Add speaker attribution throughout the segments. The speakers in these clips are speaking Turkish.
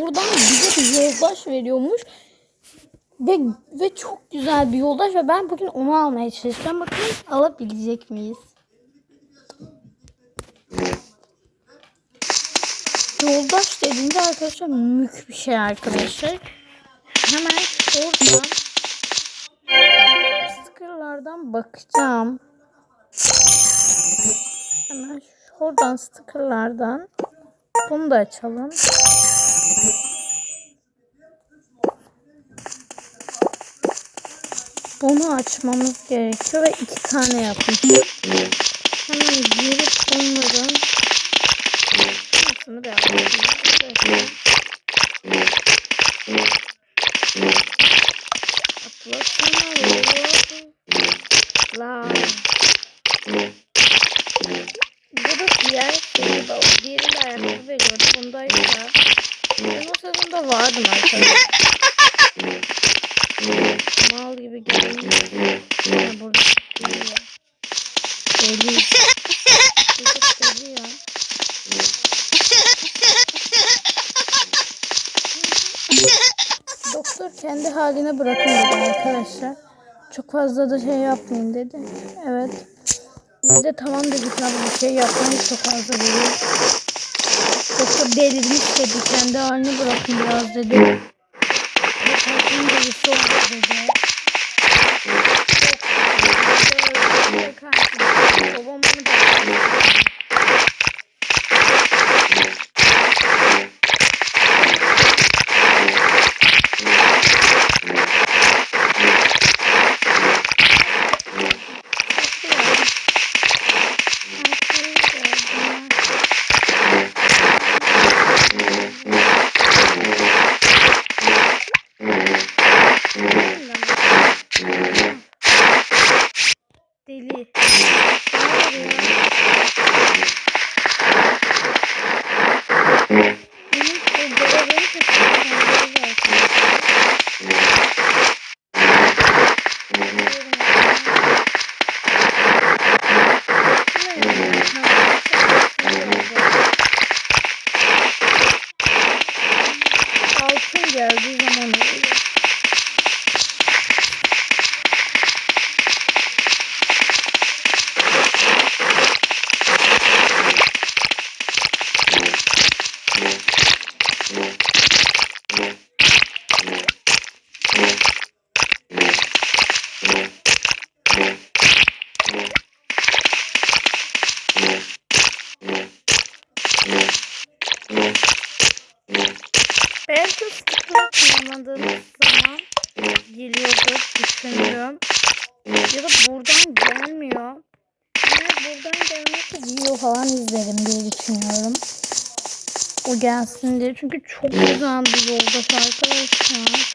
Speaker 1: buradan bize bir yoldaş veriyormuş. Ve, ve çok güzel bir yoldaş ve ben bugün onu almaya çalışacağım. Bakalım alabilecek miyiz? Yoldaş dediğinde arkadaşlar mük bir şey arkadaşlar. Hemen oradan stickerlardan bakacağım. Hemen şuradan stickerlardan bunu da açalım. Bunu açmamız gerekiyor ve iki tane yapmışım. Hemen girip onların hepsini bir yapalım. Atlasana La. Bu da diğer şeyi de o. Diğeri de ayakkabı veriyordu. Bundaysa. Ben o sezonda vardım arkadaşlar. Mal gibi geliyor. Ya burada geliyor. Deli. Çocuk deli ya. Doktor kendi haline bırakın dedi arkadaşlar. Çok fazla da şey yapmayın dedi. Evet. Bir de tamam dedik abi bir şey yapmayın çok fazla dedi. Doktor delirmiş dedi. Kendi haline bırakın biraz dedi. Kalkın delisi oldu dedi. Babam onu da Deli. Benim o görevleri Altın geldiği zaman oluyor. Belki sticker kullanmadığımız zaman geliyordur düşündüm. Ya da buradan gelmiyor. Eğer buradan gelmezse video falan izlerim diye düşünüyorum. O gelsin diye. Çünkü çok güzel bir yoldaş arkadaşlar.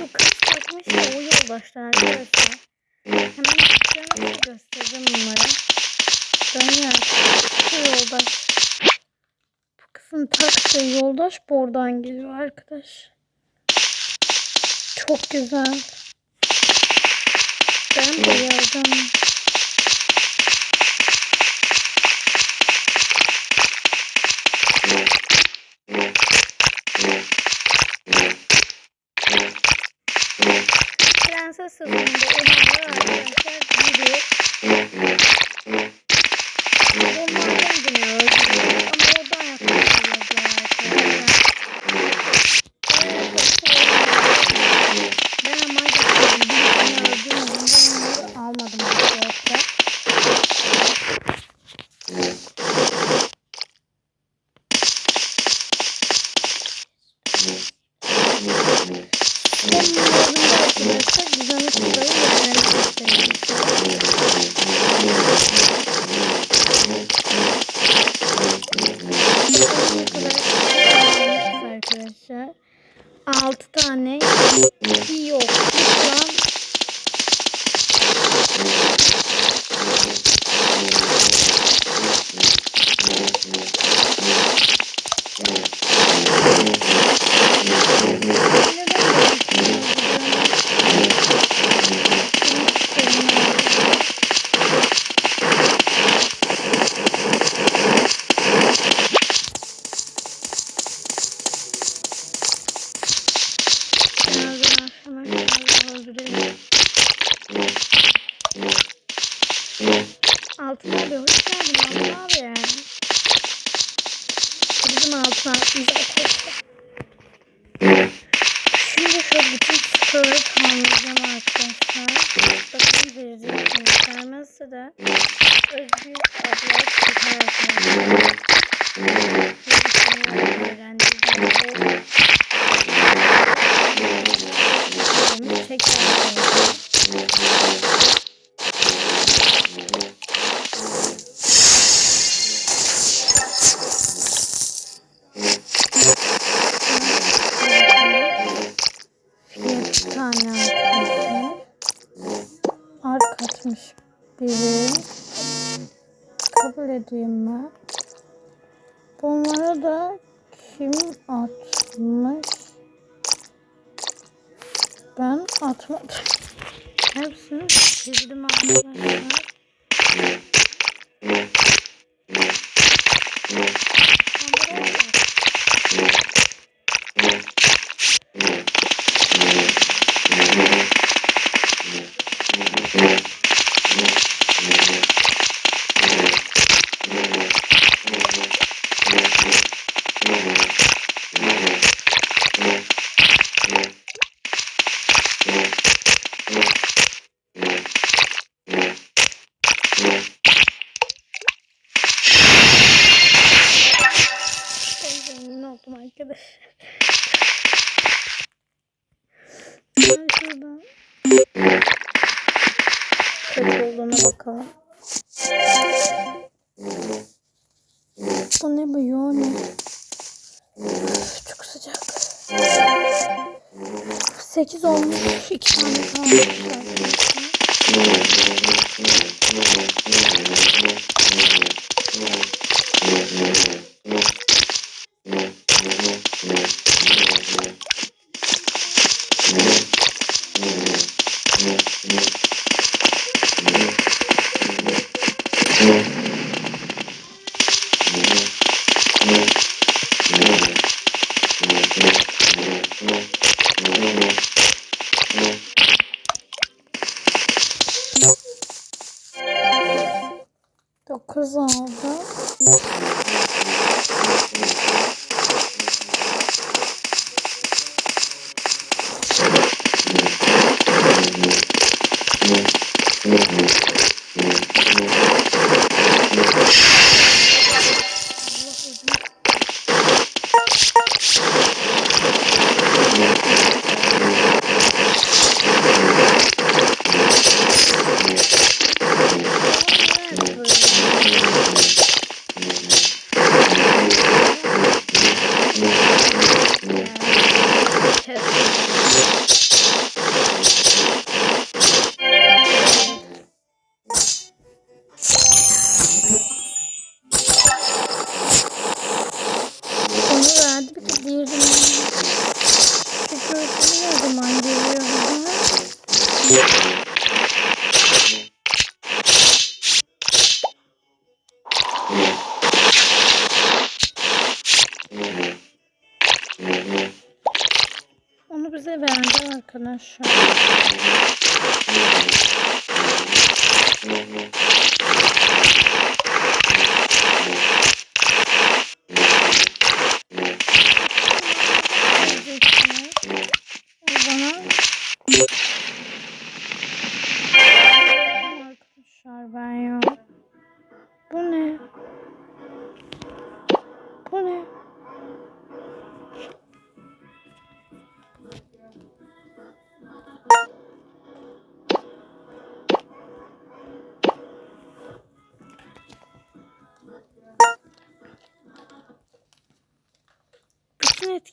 Speaker 1: Bu kız takmış ya o yoldaşlar arkadaşlar. Hemen size göstereceğim bunları. Ben ya şu yoldaş. Bu kızın taktığı yoldaş buradan geliyor arkadaş. Çok güzel. Ben bayıldım. Prenses sezonunda önemli arkadaşlar biri Onlardan yine öldürüyor ama oradan yaklaştırıyorlar arkadaşlar. Ben ama yapıyorum. Bir tane öldürmedim. Ben onları almadım arkadaşlar. Onların da arkadaşlar düzenli kutuları öğrenmek istedim. arkadaşlar. 6 tane yok. Lan Şöyle atmadım. Hepsini sildim arkadaşlar. olduğuna bakalım. Bu ne bu yani? Çok sıcak. 8 olmuş. 2 tane kalmış. cruzada.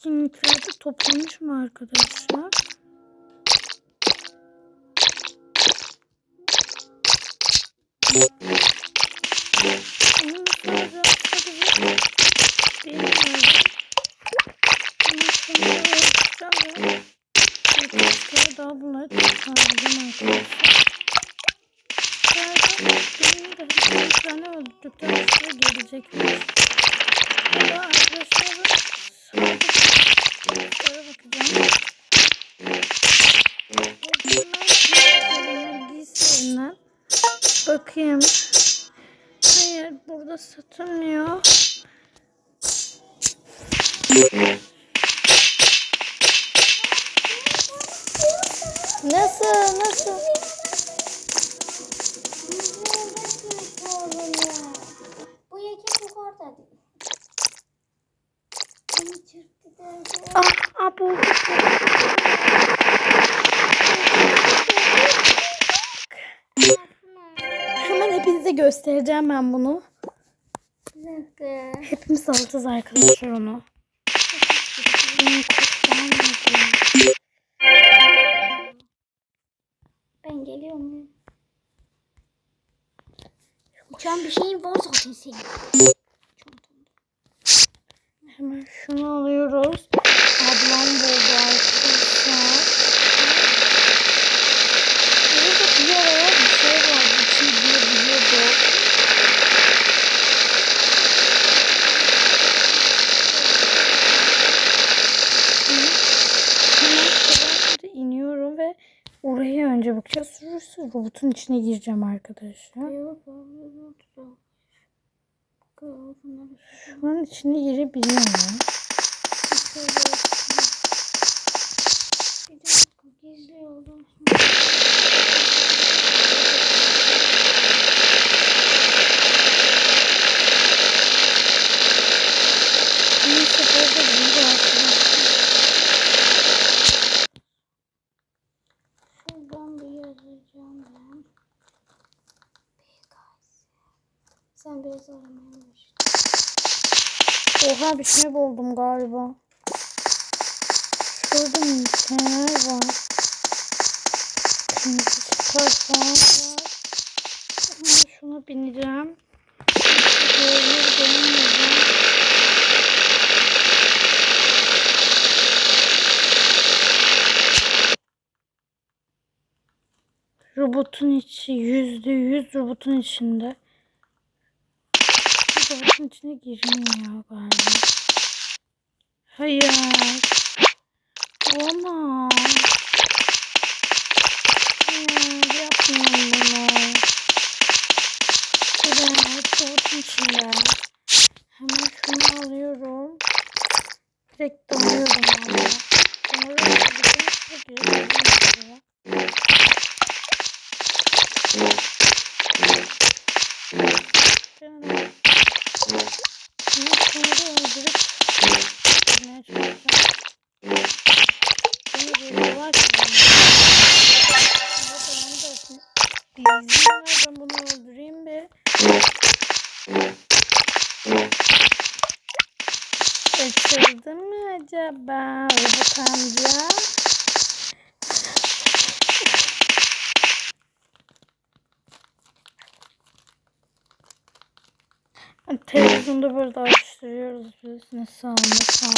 Speaker 1: etkinliklerde toplamış mı arkadaşlar? daha bunları tasarladım arkadaşlar. Benim de bir tane öldürdükten sonra gelecekmiş. Arkadaşlar yapacağım. Bakayım. Hayır burada satılmıyor. Hepinize göstereceğim ben bunu. Hepimiz alacağız arkadaşlar onu.
Speaker 2: Ben geliyor muyum? Uçan bir şeyin var zaten senin.
Speaker 1: Hemen şunu alıyoruz. Ablam buldu arkadaşlar. Burada bir araya bir şey vardı. İçini diyebiliyordu. Hemen şuradan iniyorum ve oraya önce bakacağız. Sürürsüz robotun içine gireceğim arkadaşlar.
Speaker 2: Bakalım bunları
Speaker 1: Şuranın içine girebiliyorum.
Speaker 2: şöyle yapayım. Bir dakika gizliyorum.
Speaker 1: Neyse burada değil arkadaşlar.
Speaker 2: Şuradan bir yazacağım ben. PKS. Sen biraz aramaymış.
Speaker 1: Bir şey buldum galiba. Şurada neler var? Kırmızı çıkar falan var. Hemen şuna bineceğim. Diğerleri denemeyeceğim. Robotun içi yüzde yüz robotun içinde. Robotun içine girmiyor galiba. Hayır. Olamaz. Hayır yapmayalım bunu. Evet robotun içinde. Hemen şunu alıyorum. Direkt dalıyorum Canım. Mı acaba robot amca? Televizyonda burada araştırıyoruz biz. Ne sağ ol, ne sağ ol.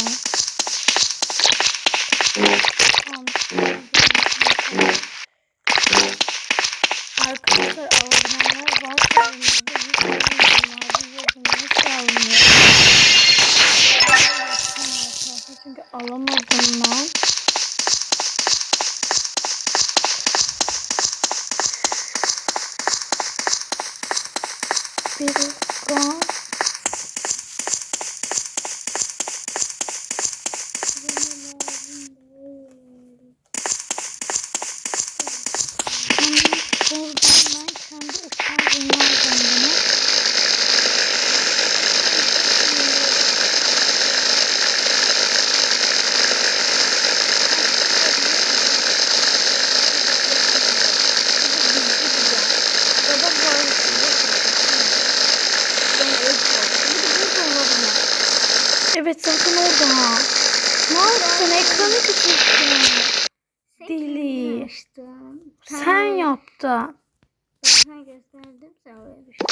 Speaker 1: Arkadaşlar alabilenler varsa elimizde bir sürü yorumlarda yazın. Nasıl alınıyor? Arkadaşlar Çünkü alamadım ben. Bir dakika. Hemen buradan ben kendi uçağımı aldım bunu. Evet zaten orada. Ne yaptın? Ekranı küçülttün. Deli.
Speaker 2: Açtım.
Speaker 1: Sen yaptın.
Speaker 2: Ben sana gösterdim sen oraya düştün.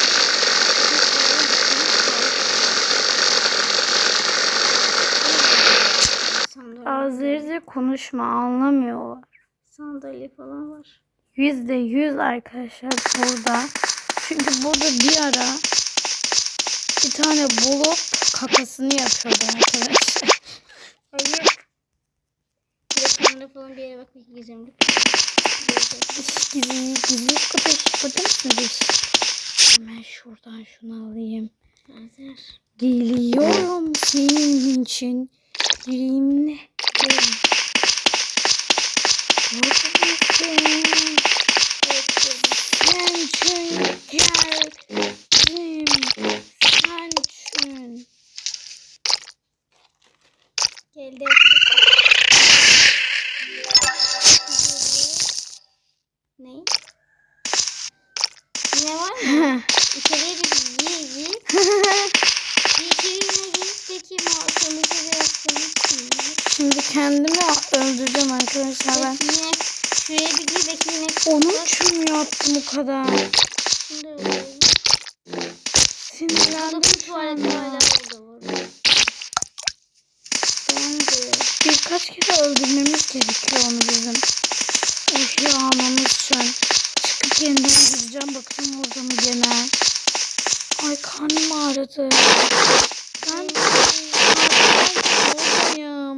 Speaker 1: Azerice konuşma anlamıyorlar.
Speaker 2: sandalye falan var.
Speaker 1: Yüzde yüz arkadaşlar burada. Çünkü burada bir ara bir tane bulup kakasını yapıyordu arkadaşlar.
Speaker 2: Hayır. Telefonda falan bir yere bakmak gizemli.
Speaker 1: Gizli gizli kutu burada mısınız? Hemen şuradan şunu alayım.
Speaker 2: Hazır.
Speaker 1: Geliyorum senin için. Gireyim. Neredesin? Sen çün
Speaker 2: Geldi. Ne? Ne var? İçeriye bir gir gir. Bir içeriğine gir. Peki ma temizle de yaptığımız şimdi.
Speaker 1: Kendimi öldüreceğim arkadaşlar ben.
Speaker 2: Yine şuraya bir gir. Belki yine
Speaker 1: Onun için mi yaptım o kadar?
Speaker 2: Şimdi öldürelim.
Speaker 1: Sinirlendim şu
Speaker 2: tuvalet hala orada var.
Speaker 1: Bence birkaç kere öldürmemiz gerekiyor onu bizim. Şey almamız için. Çıkıp yeniden gireceğim. Bakın orada mı gene. Ay karnım ağrıdı. Ben buradayım.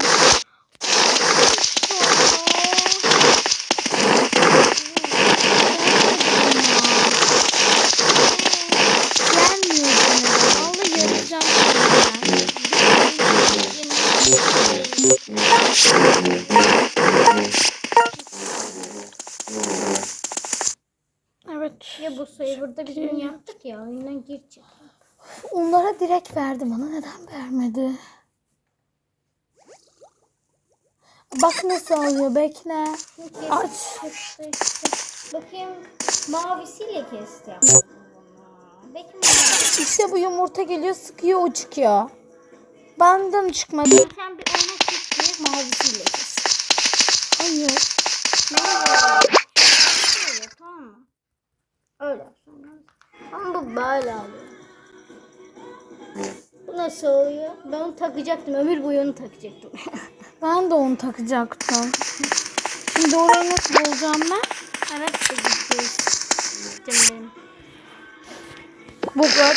Speaker 1: Gelmiyor gene. Vallahi yarayacağım şimdi. Evet.
Speaker 2: Ya bu serverda biz bunu yaptık ya. Girecek.
Speaker 1: Onlara direkt verdi. Bana neden vermedi? Bak nasıl alıyor. Bekle. Aç.
Speaker 2: Kesti işte. Bakayım mavisiyle kesti. Belki mavi.
Speaker 1: İşte bu yumurta geliyor sıkıyor o çıkıyor. Benden çıkmadı.
Speaker 2: Sen bir ona kesti mavisiyle kes.
Speaker 1: Hayır.
Speaker 2: Şöyle tamam mı? Öyle. Ama bu böyle alıyor. Bu nasıl oluyor? Ben onu takacaktım. Ömür boyu onu takacaktım.
Speaker 1: Ben de onu takacaktım. Şimdi orayı nasıl bulacağım ben?
Speaker 2: evet işte gidiyoruz. Gittim benim.
Speaker 1: Bu kadar.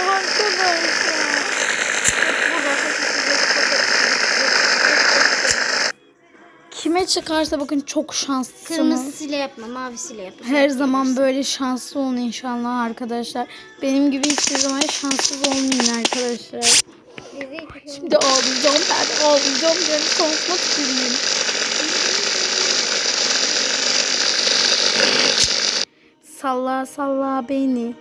Speaker 1: Arkadaşlar. Çıkarsa bakın çok şanslısınız.
Speaker 2: Kırmızısıyla yapma, mavisiyle yapma.
Speaker 1: Her zaman böyle şanslı olun inşallah arkadaşlar. Benim gibi hiçbir zaman şanssız olmayın arkadaşlar. Şimdi ağlayacağım ben ağlayacağım ben konuşmak isteyeyim. Salla salla beni.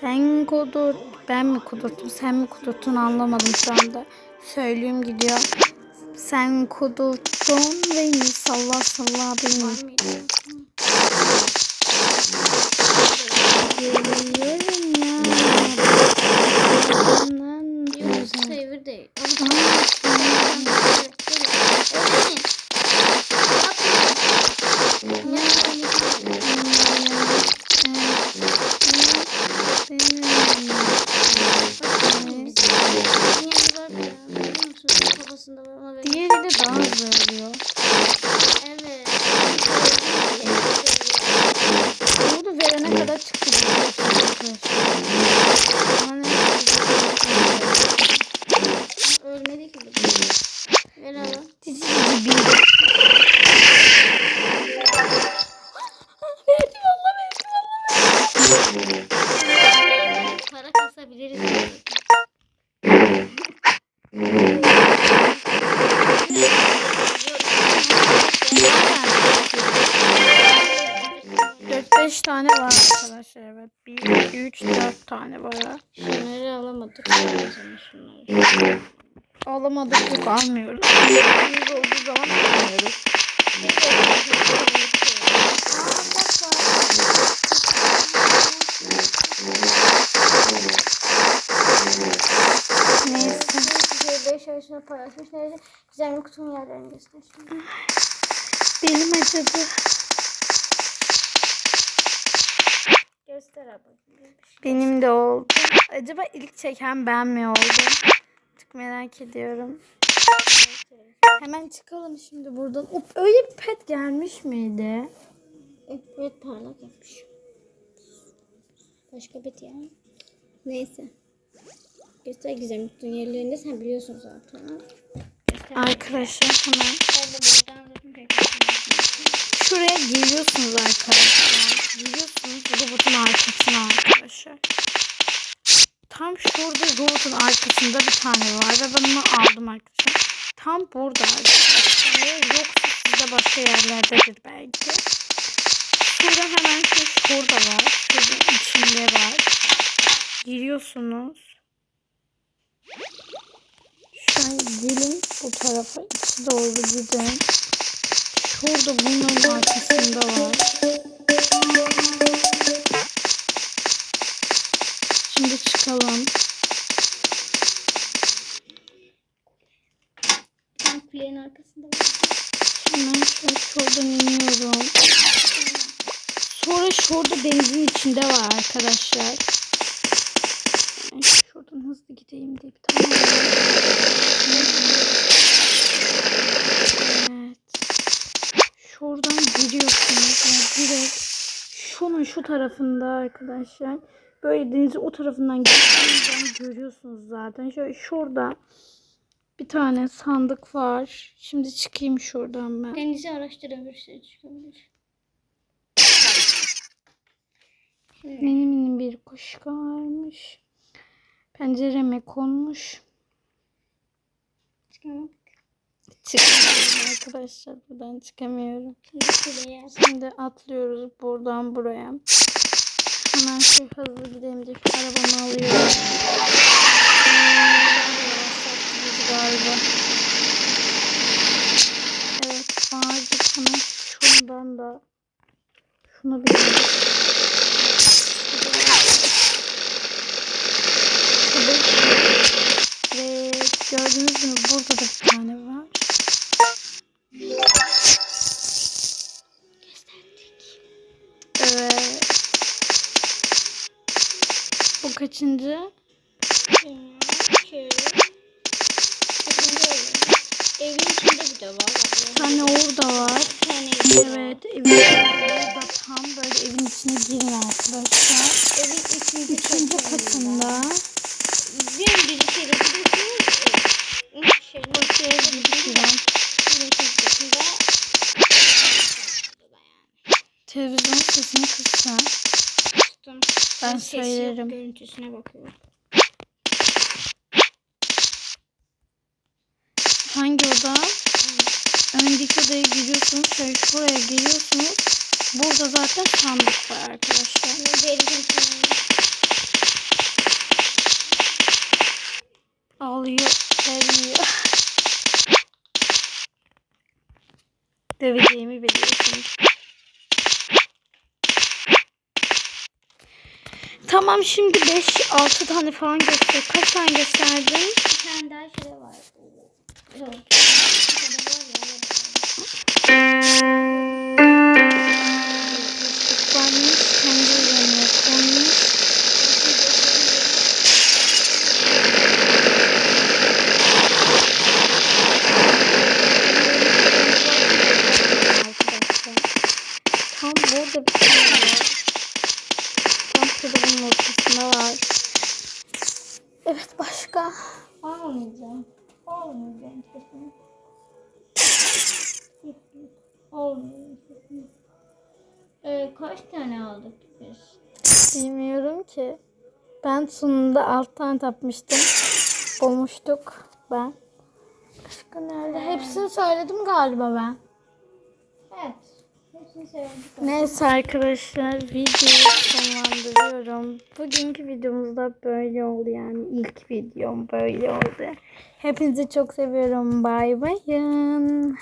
Speaker 1: Sen kudur. Ben mi kudurttum sen mi kudurttun anlamadım şu anda. Söyleyeyim gidiyor. Sen kudurttun beni salla salla beni. Geliyorum ya. Aman güzel.
Speaker 2: Sayılır değil.
Speaker 1: Tane var arkadaşlar evet. Bir, iki, üç, dört tane var.
Speaker 2: Şunları alamadık. Şunları.
Speaker 1: Alamadık yok almıyoruz. Yüz olduğu zaman almıyoruz. Neyse.
Speaker 2: Arasında paylaşmış. Nerede? Güzel bir kutunun yerlerini göster şimdi.
Speaker 1: Benim acıdı.
Speaker 2: Göster abi.
Speaker 1: Benim de oldu. Acaba ilk çeken ben mi oldum? Çok merak ediyorum. Hemen çıkalım şimdi buradan. Of, öyle bir pet gelmiş miydi?
Speaker 2: Evet parlak yapmış. Başka bir yani. Neyse. Göster güzel kutunun yerlerinde sen biliyorsun zaten.
Speaker 1: Arkadaşlar hemen
Speaker 2: Ben de buradan
Speaker 1: şuraya geliyorsunuz arkadaşlar. Geliyorsunuz robotun arkasına arkadaşlar. tam şurada robotun arkasında bir tane var ve ben onu aldım arkadaşlar. Tam burada arkadaşlar. Yoksa sizde başka yerlerdedir belki. Şurada hemen şu şurada var. Şurada içinde var. Giriyorsunuz. Şöyle gelin bu tarafa içi doğru gidin. Şurada bunların arkasında var. Şimdi çıkalım.
Speaker 2: Tam kulenin arkasında var.
Speaker 1: Hemen şöyle şuradan iniyorum. Sonra şurada denizin içinde var arkadaşlar. Ben şuradan hızlı gideyim diye bir tane Evet. Şuradan giriyorsunuz. Yani direkt şunun şu tarafında arkadaşlar. Böyle denizin o tarafından gittiğinizden görüyorsunuz zaten. Şöyle şurada bir tane sandık var. Şimdi çıkayım şuradan ben.
Speaker 2: Denizi araştırabilirsiniz. çıkabilir.
Speaker 1: Mini mini bir kuş varmış. Pencereme konmuş.
Speaker 2: çıkalım.
Speaker 1: Çıkamıyorum arkadaşlar. Buradan çıkamıyorum.
Speaker 2: Şimdi
Speaker 1: atlıyoruz buradan buraya. Hemen şu hızlı şu arabamı alıyorum. Galiba. Evet vardık hemen şundan da şunu bir Evet gördüğünüz gibi burada da bir tane var. Evet. Bu kaçıncı?
Speaker 2: Şöyle. Bakın böyle. Evin içinde bir de var.
Speaker 1: Bir tane orada var.
Speaker 2: Bir tane evin.
Speaker 1: Evet evin burada tam böyle evin içine girin arkadaşlar.
Speaker 2: Evin üçüncü,
Speaker 1: Üçüncü katında.
Speaker 2: Dümdüz içeri gidiyorsunuz. Katında.
Speaker 1: Televizyon sesini kıssan.
Speaker 2: Tuttum.
Speaker 1: Ben
Speaker 2: yok,
Speaker 1: söylerim.
Speaker 2: Görüntüsüne bakıyorum.
Speaker 1: Hangi oda? Öndeki odaya giriyorsunuz. Şöyle şuraya geliyorsunuz. Burada zaten sandık var arkadaşlar.
Speaker 2: Sana.
Speaker 1: Ağlıyor, Döveceğimi biliyorsunuz. Tamam şimdi 5-6 tane falan göster. Kaç tane gösterdin?
Speaker 2: Bir tane daha şey var. Yok.
Speaker 1: Burada bir var. Tam ortasında var. Evet başka.
Speaker 2: Almayacağım. Almayacağım kesin. Olmuyor kesin. Ee, kaç tane aldık biz?
Speaker 1: Bilmiyorum ki. Ben sonunda alt tane tapmıştım. Bulmuştuk ben. Başka nerede? Hepsini söyledim galiba ben.
Speaker 2: Evet.
Speaker 1: Neyse arkadaşlar videoyu sonlandırıyorum. Bugünkü videomuzda böyle oldu yani ilk videom böyle oldu. Hepinizi çok seviyorum. Bay bayın.